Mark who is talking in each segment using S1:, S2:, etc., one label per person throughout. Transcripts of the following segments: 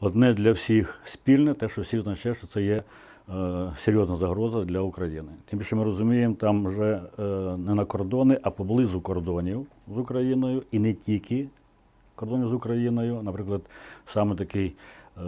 S1: одне для всіх спільне, те, що всі означає, що це є е, серйозна загроза для України. Тим більше ми розуміємо, там вже е, не на кордони, а поблизу кордонів з Україною, і не тільки кордонів з Україною. Наприклад, саме такий е,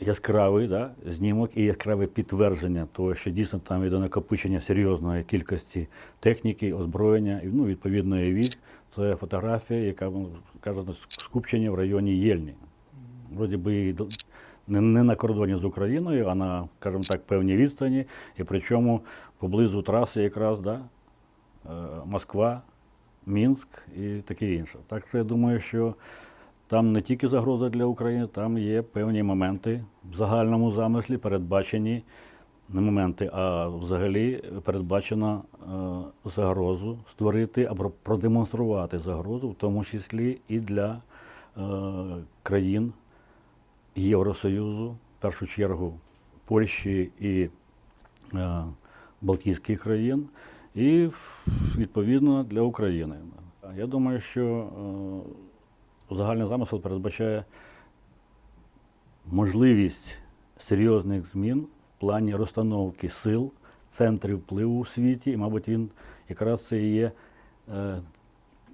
S1: яскравий да, знімок і яскраве підтвердження того, що дійсно там йде накопичення серйозної кількості техніки, озброєння і ну, відповідної військ. Це фотографія, яка ну, каже скупчення в районі Єльні. Вроді би не на кордоні з Україною, а на, скажімо так, певній відстані, і причому поблизу траси якраз да, е, Москва, Мінськ і таке інше. Так що я думаю, що там не тільки загроза для України, там є певні моменти в загальному замислі, передбачені не моменти, а взагалі передбачено е, загрозу створити або продемонструвати загрозу, в тому числі і для е, країн Євросоюзу, в першу чергу Польщі і е, Балтійських країн, і відповідно для України. Я думаю, що загальний замисел передбачає можливість серйозних змін в плані розстановки сил, центрів впливу у світі, і, мабуть, він якраз це і є е,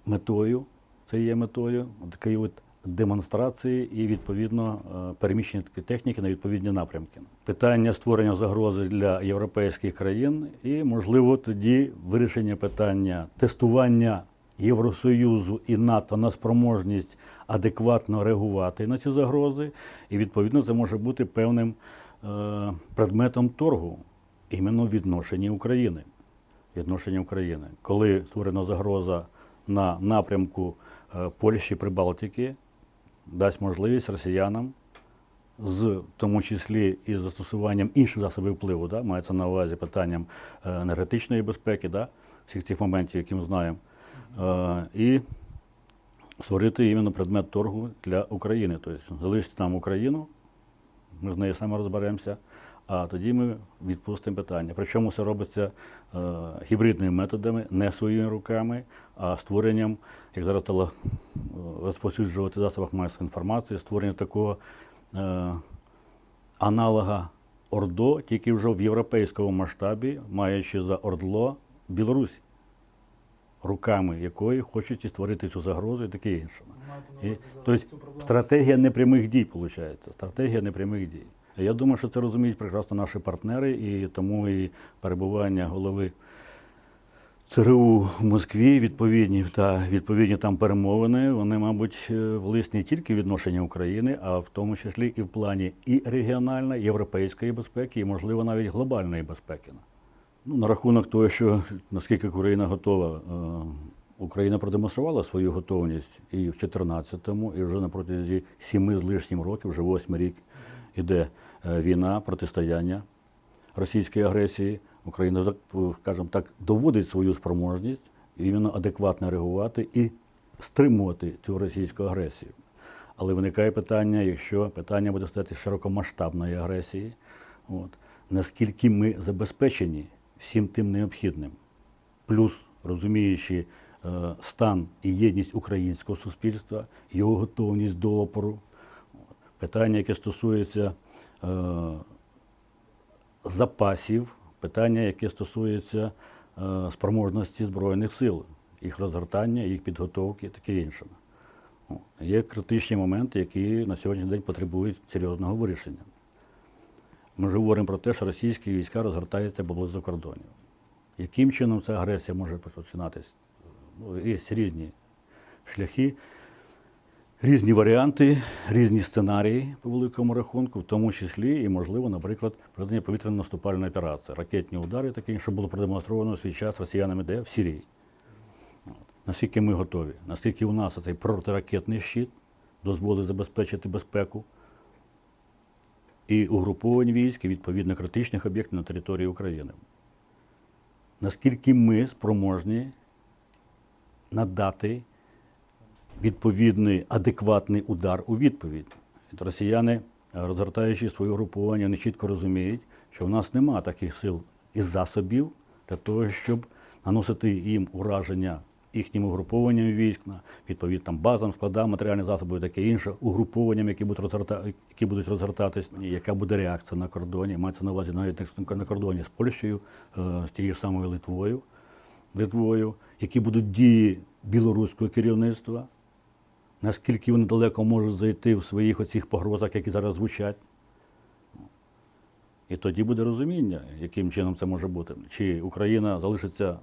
S1: метою, це є метою такої от демонстрації і відповідно е, переміщення техніки на відповідні напрямки. Питання створення загрози для європейських країн і, можливо, тоді вирішення питання тестування Євросоюзу і НАТО на спроможність адекватно реагувати на ці загрози, і відповідно це може бути певним е, предметом торгу іменно відношенні України. Відношенні України. Коли створена загроза на напрямку е, Польщі Прибалтики, дасть можливість росіянам з в тому числі і застосуванням інших засобів впливу, да, мається на увазі питанням е, енергетичної безпеки, да, всіх цих моментів, які ми знаємо, і створити іменно предмет торгу для України. Тобто залишити нам Україну, ми з нею саме розберемося, а тоді ми відпустимо питання. Причому це робиться е, гібридними методами, не своїми руками, а створенням, як зараз е, розповсюджувати в засобах масової інформації, створення такого е, аналога ОРДО, тільки вже в європейському масштабі, маючи за ОРДЛО Білорусь, руками якої хочуть і створити цю загрозу і таке інше. І, тобто стратегія непрямих дій, виходить. Стратегія непрямих дій. Я думаю, що це розуміють прекрасно наші партнери, і тому і перебування голови ЦРУ в Москві, відповідні та відповідні там перемовини, вони, мабуть, е, влись не тільки в відношенні України, а в тому числі і в плані і регіональної, європейської безпеки, і, можливо, навіть глобальної безпеки. Ну, на рахунок того, що наскільки Україна готова, е, Україна продемонструвала свою готовність і в 2014-му, і вже на протязі сіми з лишнім років, вже восьмий рік іде е, війна, протистояння російської агресії. Україна, е, скажімо так, доводить свою спроможність іменно адекватно реагувати і стримувати цю російську агресію. Але виникає питання, якщо питання буде стати широкомасштабної агресії, от, наскільки ми забезпечені всім тим необхідним, плюс розуміючи е, стан і єдність українського суспільства, його готовність до опору, питання, яке стосується е, запасів, питання, яке стосується е, спроможності Збройних сил, їх розгортання, їх підготовки, таке інше. Є критичні моменти, які на сьогоднішній день потребують серйозного вирішення. Ми ж говоримо про те, що російські війська розгортаються поблизу кордонів. Яким чином ця агресія може починатись? Ну, є різні шляхи, різні варіанти, різні сценарії по великому рахунку, в тому числі і, можливо, наприклад, проведення повітряної наступальної операції, ракетні удари, такі, що було продемонстровано в свій час росіянами де в Сирії. Наскільки ми готові, наскільки у нас цей протиракетний щит дозволить забезпечити безпеку і угруповань військ, і відповідно критичних об'єктів на території України. Наскільки ми спроможні надати відповідний адекватний удар у відповідь. Росіяни, розгортаючи своє угруповання, вони чітко розуміють, що в нас немає таких сил і засобів для того, щоб наносити їм ураження їхнім угрупованням військ, відповідь там базам, складам, матеріальні засоби і таке інше, угрупованням, які будуть розгорта, які будуть розгортатись, яка буде реакція на кордоні. Мається на увазі навіть на кордоні з Польщею, е, з тією ж самою Литвою, Литвою, які будуть дії білоруського керівництва, наскільки вони далеко можуть зайти в своїх оцих погрозах, які зараз звучать. І тоді буде розуміння, яким чином це може бути. Чи Україна залишиться,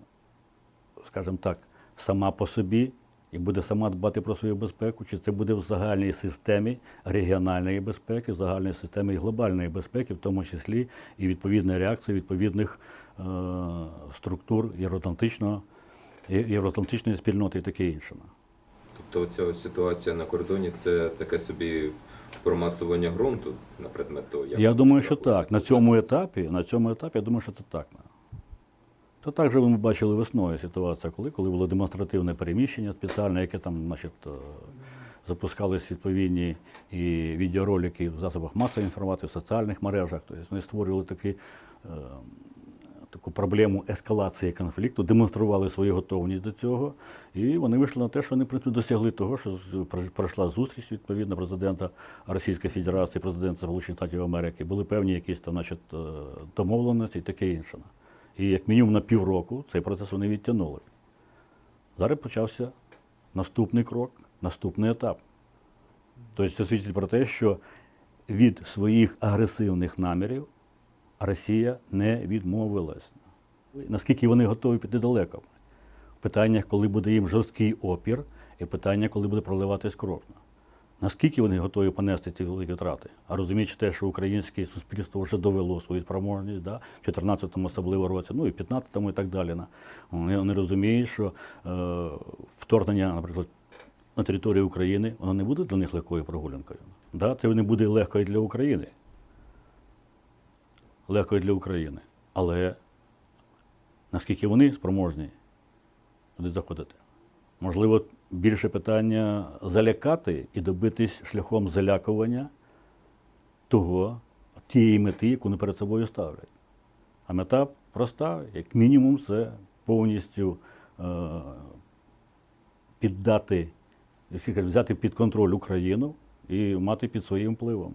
S1: скажімо так, сама по собі і буде сама дбати про свою безпеку, чи це буде в загальній системі регіональної безпеки, в загальній системі і глобальної безпеки, в тому числі і відповідна реакція відповідних е- структур євроатлантичного, євроатлантичної спільноти і таке інше.
S2: Тобто ця ситуація на кордоні це таке собі промацування ґрунту на предмет того, як
S1: Я думаю, що так. На цьому етапі, на цьому етапі, я думаю, що це так. То так же ми бачили весною ситуація, коли, коли було демонстративне переміщення спеціальне, яке там, значить, е, запускались відповідні і відеоролики в засобах масової інформації, в соціальних мережах. Тобто вони створювали такі, е, таку проблему ескалації конфлікту, демонстрували свою готовність до цього. І вони вийшли на те, що вони принципі, досягли того, що пройшла зустріч відповідно президента Російської Федерації, президента Сполучених Штатів Америки. Були певні якісь там, значить, е, домовленості і таке інше. І як мінімум на півроку цей процес вони відтягнули. Зараз почався наступний крок, наступний етап. Тобто це свідчить про те, що від своїх агресивних намірів Росія не відмовилась. Наскільки вони готові піти далеко? В питаннях, коли буде їм жорсткий опір, і питання, коли буде проливатись кров. Наскільки вони готові понести ці великі втрати? А розуміючи те, що українське суспільство вже довело свою спроможність, да? в 14-му особливо році, ну і в 15-му і так далі. Вони, вони розуміють, що е, вторгнення, наприклад, на територію України, воно не буде для них легкою прогулянкою. Да? Це не буде легко для України. Легко і для України. Але наскільки вони спроможні туди заходити? Можливо, більше питання залякати і добитись шляхом залякування того, тієї мети, яку вони перед собою ставлять. А мета проста, як мінімум, це повністю е, піддати, взяти під контроль Україну і мати під своїм впливом.